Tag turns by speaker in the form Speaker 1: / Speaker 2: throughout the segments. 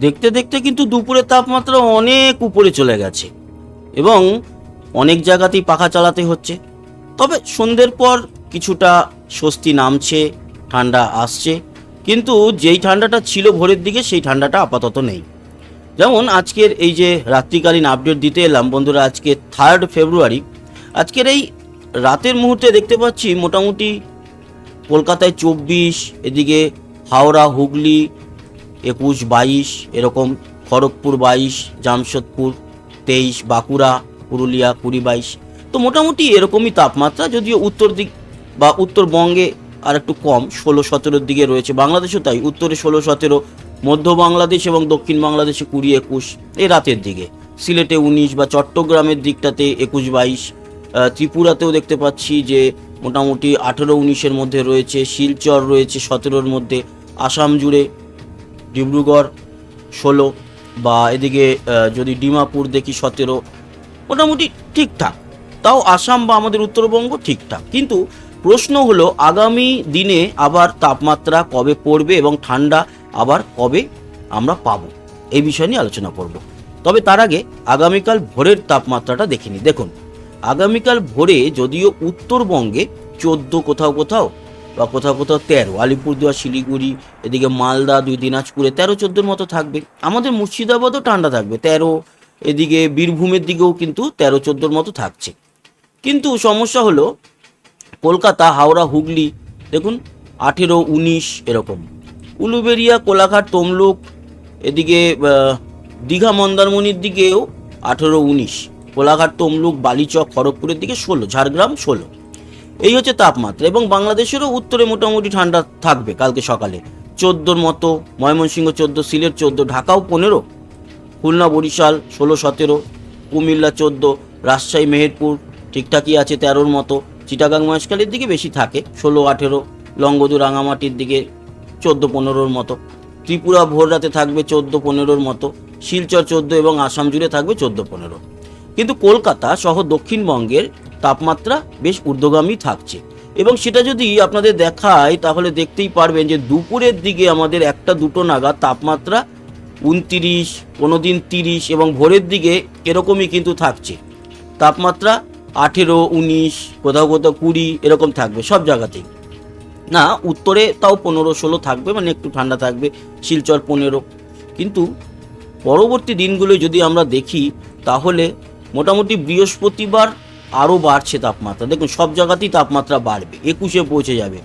Speaker 1: দেখতে দেখতে কিন্তু দুপুরের তাপমাত্রা অনেক উপরে চলে গেছে এবং অনেক জায়গাতেই পাখা চালাতে হচ্ছে। তবে সন্ধ্যের পর কিছুটা স্বস্তি নামছে, ঠান্ডা আসছে, কিন্তু যেই ঠান্ডাটা ছিল ভোরের দিকে সেই ঠান্ডাটা আপাতত নেই। যেমন আজকের এই যে রাত্রিকালীন আপডেট দিতে এলাম বন্ধুরা, আজকে থার্ড ফেব্রুয়ারি আজকের এই রাতের মুহূর্তে দেখতে পাচ্ছি মোটামুটি কলকাতায় চব্বিশ, এদিকে হাওড়া, হুগলি একুশ, বাইশ, এরকম খড়গপুর বাইশ, জামশেদপুর তেইশ, বাঁকুড়া, পুরুলিয়া কুড়ি, বাইশ। তো মোটামুটি এরকমই তাপমাত্রা, যদিও উত্তর দিক বা উত্তরবঙ্গে আর একটু কম, ষোলো, সতেরোর দিকে রয়েছে বাংলাদেশও তাই। উত্তরে ষোলো, সতেরো, মধ্য বাংলাদেশ এবং দক্ষিণ বাংলাদেশে কুড়ি, একুশ, এই রাতের দিকে। সিলেটে উনিশ বা চট্টগ্রামের দিকটাতে একুশ, বাইশ। ত্রিপুরাতেও দেখতে পাচ্ছি যে মোটামুটি আঠেরো, উনিশের মধ্যে রয়েছে, শিলচর রয়েছে সতেরোর মধ্যে, আসাম জুড়ে ডিব্রুগড় ষোলো বা এদিকে যদি ডিমাপুর দেখি সতেরো, মোটামুটি ঠিকঠাক। তাও আসাম বা আমাদের উত্তরবঙ্গ ঠিকঠাক। কিন্তু প্রশ্ন হলো, আগামী দিনে আবার তাপমাত্রা কবে পড়বে এবং ঠান্ডা আবার কবে আমরা পাবো? এই বিষয় নিয়ে আলোচনা করব। তবে তার আগে আগামীকাল ভোরের তাপমাত্রাটা দেখিনি দেখুন, আগামীকাল ভোরে যদিও উত্তরবঙ্গে চোদ্দ কোথাও কোথাও বা কোথাও কোথাও তেরো, আলিপুরদুয়ার, শিলিগুড়ি, এদিকে মালদা, দুই দিনাজপুরে তেরো, চোদ্দোর মতো থাকবে। আমাদের মুর্শিদাবাদও ঠান্ডা থাকবে, তেরো, এদিকে বীরভূমের দিকেও কিন্তু তেরো, চোদ্দোর মতো থাকছে। কিন্তু সমস্যা হলো, কলকাতা, হাওড়া, হুগলি, দেখুন, আঠেরো, উনিশ, এরকম। উলুবেরিয়া, কোলাঘাট, তমলুক, এদিকে দীঘা, মন্দারমণির দিকেও আঠেরো, উনিশ। কোলাঘাট, তমলুক, বালিচক, খড়গপুরের দিকে ষোলো, ঝাড়গ্রাম, ষোলো। এই হচ্ছে তাপমাত্রা এবং বাংলাদেশেরও উত্তরে মোটামুটি ঠান্ডা থাকবে কালকে সকালে। চোদ্দোর মতো, ময়মনসিংহ চোদ্দ, সিলেট চোদ্দ, ঢাকাও পনেরো, খুলনা, বরিশাল ষোলো, সতেরো, কুমিল্লা চোদ্দ, রাজশাহী, মেহেরপুর ঠিকঠাকই আছে তেরোর মতো, চিটাগাং, মহেশখালীর দিকে বেশি থাকে ষোলো, আঠেরো লঙ্গদু রাঙামাটির দিকে চোদ্দ, পনেরোর মতো, ত্রিপুরা ভোর রাতে থাকবে চোদ্দ, পনেরোর মতো, শিলচর চোদ্দ এবং আসাম জুড়ে থাকবে চোদ্দ, পনেরো। কিন্তু কলকাতা সহ দক্ষিণবঙ্গের তাপমাত্রা বেশ ঊর্ধ্বগামী থাকছে। এবং সেটা যদি আপনাদের দেখায়, তাহলে দেখতেই পারবেন যে দুপুরের দিকে আমাদের একটা দুটো নাগাদ তাপমাত্রা উনতিরিশ কোনো দিন তিরিশ এবং ভোরের দিকে এরকমই কিন্তু থাকছে। তাপমাত্রা আঠেরো, উনিশ, কোথাও কোথাও কুড়ি এরকম থাকবে সব জায়গাতেই। না, উত্তরে তাও পনেরো, ষোলো থাকবে মানে একটু ঠান্ডা থাকবে, শিলচর পনেরো। কিন্তু পরবর্তী দিনগুলো যদি আমরা দেখি, তাহলে মোটামুটি বৃহস্পতিবার আরও বাড়ছে তাপমাত্রা। দেখুন, সব জায়গাতেই তাপমাত্রা বাড়বে, একুশে পৌঁছে যাবে।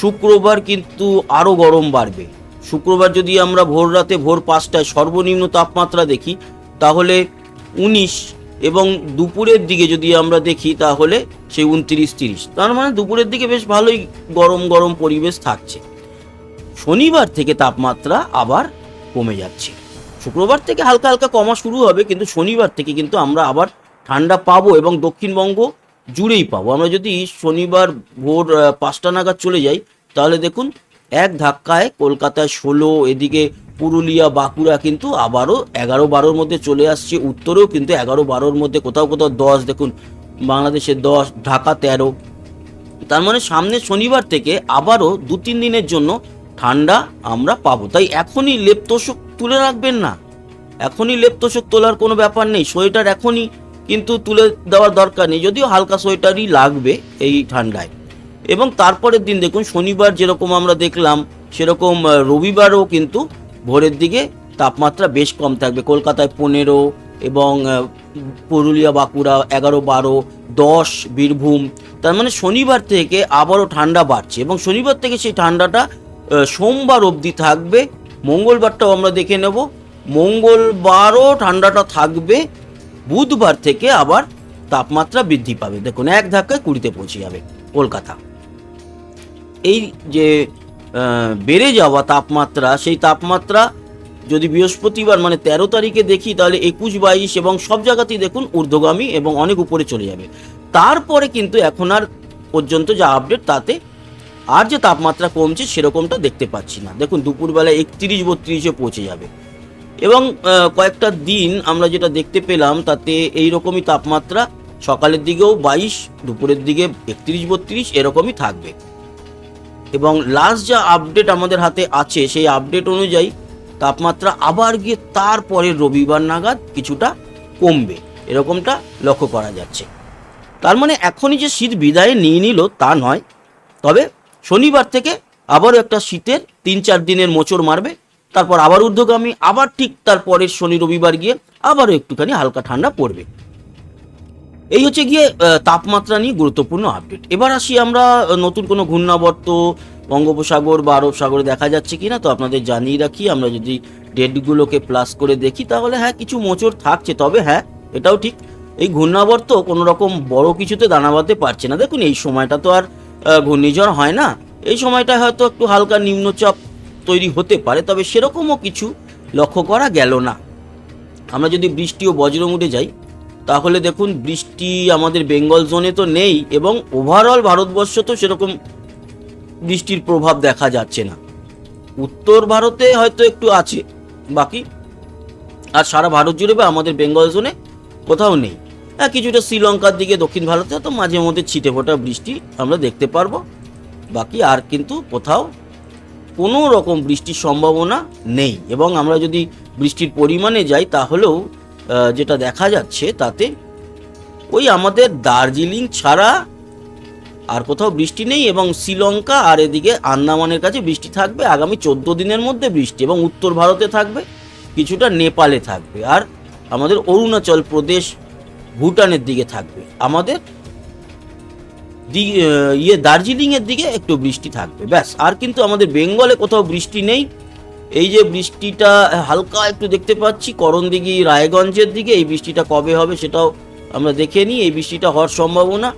Speaker 1: শুক্রবার কিন্তু আরও গরম বাড়বে। শুক্রবার যদি আমরা ভোর রাতে ভোর পাঁচটায় সর্বনিম্ন তাপমাত্রা দেখি, তাহলে উনিশ এবং দুপুরের দিকে যদি আমরা দেখি, তাহলে সেই উনত্রিশ, তিরিশ। তার মানে দুপুরের দিকে বেশ ভালোই গরম গরম পরিবেশ থাকছে। শনিবার থেকে তাপমাত্রা আবার কমে যাচ্ছে। শুক্রবার থেকে হালকা হালকা কমা শুরু হবে, কিন্তু শনিবার থেকে কিন্তু আমরা আবার ঠান্ডা পাবো এবং দক্ষিণবঙ্গ জুড়েই পাবো। আমরা যদি শনিবার ভোর পাঁচটা নাগাদ চলে যাই, তাহলে দেখুন এক ধাক্কায় কলকাতায় ষোলো, এদিকে পুরুলিয়া, বাঁকুড়া কিন্তু আবারও এগারো বারোর মধ্যে চলে আসছে। উত্তরেও কিন্তু এগারো বারোর মধ্যে কোথাও কোথাও দশ, দেখুন বাংলাদেশে দশ, ঢাকা তেরো। তার মানে সামনে শনিবার থেকে আবারও দু তিন দিনের জন্য ঠান্ডা আমরা পাবো। তাই এখনই লেপ তোষক তুলে রাখবেন না। এখনই লেপ তোষক তোলার কোনো ব্যাপার নেই। সোয়েটার এখনই কিন্তু তুলে দেওয়ার দরকার নেই। যদিও হালকা সোয়েটারই লাগবে এই ঠান্ডায়। এবং তারপরের দিন দেখুন, শনিবার যেরকম আমরা দেখলাম, সেরকম রবিবারও কিন্তু ভোরের দিকে তাপমাত্রা বেশ কম থাকবে। কলকাতায় পনেরো এবং পুরুলিয়া, বাঁকুড়া এগারো, বারো, দশ বীরভূম। তার মানে শনিবার থেকে আবারও ঠান্ডা বাড়ছে এবং শনিবার থেকে সেই ঠান্ডাটা সোমবার অবধি থাকবে। মঙ্গলবারটাও আমরা দেখে নেব। মঙ্গলবারও ঠান্ডাটা থাকবে বুধবার থেকে আবার তাপমাত্রা বৃদ্ধি পাবে। দেখুন, এক ধাক্কায় কুড়িতে পৌঁছে যাবে কলকাতা। এই যে বেড়ে যাওয়া তাপমাত্রা, সেই তাপমাত্রা যদি বৃহস্পতিবার মানে তেরো তারিখে দেখি, তাহলে একুশ, বাইশ এবং সব জায়গাতেই দেখুন ঊর্ধ্বগামী এবং অনেক উপরে চলে যাবে। তারপরে কিন্তু এখন আর পর্যন্ত যা আপডেট তাতে আর যে তাপমাত্রা কমছে, সেরকমটা দেখতে পাচ্ছি না। দেখুন, দুপুরবেলা একত্রিশ, বত্রিশে পৌঁছে যাবে। এবং কয়েকটা দিন আমরা যেটা দেখতে পেলাম, তাতে এই রকমই তাপমাত্রা সকালের দিকেও বাইশ, দুপুরের দিকে একত্রিশ, বত্রিশ এরকমই থাকবে। এবং লাস্ট যা আপডেট আমাদের হাতে আছে, সেই আপডেট অনুযায়ী তাপমাত্রা আবার গিয়ে তারপরে রবিবার নাগাদ কিছুটা কমবে। এরকমটা লক্ষ্য করা যাচ্ছে। তার মানে এখনই যে শীত বিদায় নিয়ে নিল, তা নয়। তবে শনিবার থেকে আবারও একটা শীতের তিন চার দিনের মোচড় মারবে তারপর আবার ঊর্ধ্বগামী, আবার ঠিক তার পরের শনি রবিবার গিয়ে আবারও একটুখানি হালকা ঠান্ডা পড়বে। এই হচ্ছে গিয়ে তাপমাত্রা নিয়ে গুরুত্বপূর্ণ আপডেট এবার আসি আমরা নতুন কোনো ঘূর্ণাবর্ত, বঙ্গোপসাগর বা আরব সাগরে দেখা যাচ্ছে কি না তো আপনাদের জানিয়ে রাখি, আমরা যদি ডেটগুলোকে প্লাস করে দেখি, তাহলে হ্যাঁ কিছু মোচড় থাকছে। তবে হ্যাঁ এটাও ঠিক, এই ঘূর্ণাবর্ত কোনো রকম বড় কিছুতে দানা বাঁধতে পারছে না। দেখুন, এই সময়টা তো আর ঘূর্ণিঝড় হয় না। এই সময়টা হয়তো একটু হালকা নিম্নচাপ তৈরি হতে পারে, তবে সেরকমও কিছু লক্ষ্য করা গেল না। আমরা যদি বৃষ্টি ও বজ্রমুটে যাই, তাহলে দেখুন বৃষ্টি আমাদের বেঙ্গল জোনে তো নেই এবং ওভারঅল ভারতবর্ষ তো সেরকম বৃষ্টির প্রভাব দেখা যাচ্ছে না। উত্তর ভারতে হয়তো একটু আছে, বাকি আর সারা ভারত জুড়ে বা আমাদের বেঙ্গল জোনে কোথাও নেই। হ্যাঁ কিছুটা শ্রীলঙ্কার দিকে, দক্ষিণ ভারতে তো মাঝে মধ্যে ছিটে ফোটা বৃষ্টি আমরা দেখতে পারব, বাকি আর কিন্তু কোথাও কোনো রকম বৃষ্টির সম্ভাবনা নেই। এবং আমরা যদি বৃষ্টির পরিমাণে যাই, তাহলেও যেটা দেখা যাচ্ছে তাতে ওই আমাদের দার্জিলিং ছাড়া আর কোথাও বৃষ্টি নেই এবং শ্রীলঙ্কা আর এদিকে আন্দামানের কাছে বৃষ্টি থাকবে, আগামী চোদ্দ দিনের মধ্যে বৃষ্টি এবং উত্তর ভারতে থাকবে, কিছুটা নেপালে থাকবে। আর আমাদের অরুণাচল প্রদেশ ভুটানের দিকে থাকবে। আমাদের ইয়ে দার্জিলিংয়ের দিকে একটু বৃষ্টি থাকবে, ব্যাস। আর কিন্তু আমাদের বেঙ্গলে কোথাও বৃষ্টি নেই। এই যে বৃষ্টিটা হালকা একটু দেখতে পাচ্ছি, করণদিঘি, রায়গঞ্জের দিকে। এই বৃষ্টিটা কবে হবে সেটাও আমরা দেখে নিই। এই বৃষ্টিটা হওয়ার সম্ভাবনা।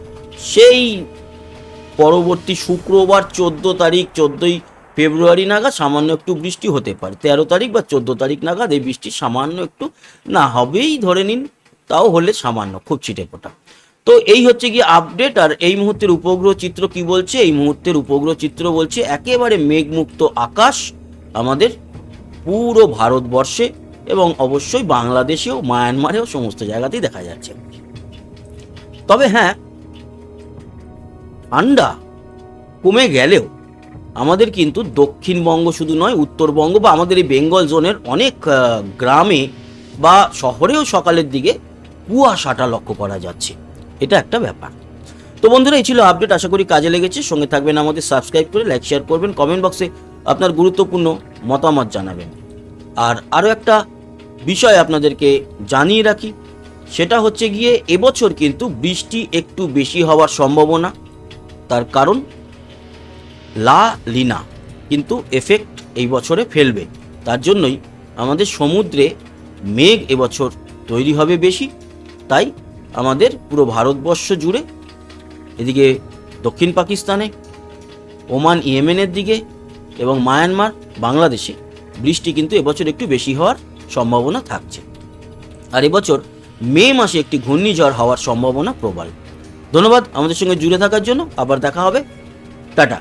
Speaker 1: সেই পরবর্তী শুক্রবার চোদ্দ তারিখ, চোদ্দোই ফেব্রুয়ারি নাগাদ সামান্য একটু বৃষ্টি হতে পারে। তেরো তারিখ বা চোদ্দ তারিখ নাগাদ এই বৃষ্টি সামান্য একটু না হবেই ধরে নিন, তাও হলে সামান্য খুব ছিটে ফোটা তো এই হচ্ছে কি আপডেট আর এই মুহূর্তের উপগ্রহ চিত্র কি বলছে? এই মুহূর্তের উপগ্রহ চিত্র বলছে একেবারে মেঘমুক্ত আকাশ আমাদের পুরো ভারতবর্ষে এবং অবশ্যই বাংলাদেশেও, মায়ানমারেও সমস্ত জায়গাতেই দেখা যাচ্ছে। তবে হ্যাঁ ঠান্ডা কমে গেলেও আমাদের কিন্তু দক্ষিণবঙ্গ শুধু নয়, উত্তরবঙ্গ বা আমাদের এই বেঙ্গল জোনের অনেক গ্রামে বা শহরেও সকালের দিকে কুয়াশাটা লক্ষ্য করা যাচ্ছে। এটা একটা ব্যাপার। তো বন্ধুরা, এই ছিল আপডেট আশা করি কাজে লেগেছে। সঙ্গে থাকবেন আমাদের সাবস্ক্রাইব করে লাইক শেয়ার করবেন কমেন্ট বক্সে আপনার গুরুত্বপূর্ণ মতামত জানাবেন। আর আরও একটা বিষয় আপনাদেরকে জানিয়ে রাখি, সেটা হচ্ছে গিয়ে এবছর কিন্তু বৃষ্টি একটু বেশি হওয়ার সম্ভাবনা। তার কারণ, লা লিনা কিন্তু এফেক্ট এই বছরে ফেলবে। তার জন্যই আমাদের সমুদ্রে মেঘ এবছর তৈরি হবে বেশি। তাই আমাদের পুরো ভারতবর্ষ জুড়ে, এদিকে দক্ষিণ পাকিস্তানে, ওমান, ইয়েমেনের দিকে এবং মায়ানমার, বাংলাদেশে বৃষ্টি কিন্তু এবছর একটু বেশি হওয়ার সম্ভাবনা থাকছে। আর এবছর মে মাসে একটি ঘূর্ণিঝড় হওয়ার সম্ভাবনা প্রবল। ধন্যবাদ আমাদের সঙ্গে জুড়ে থাকার জন্য। আবার দেখা হবে। টাটা।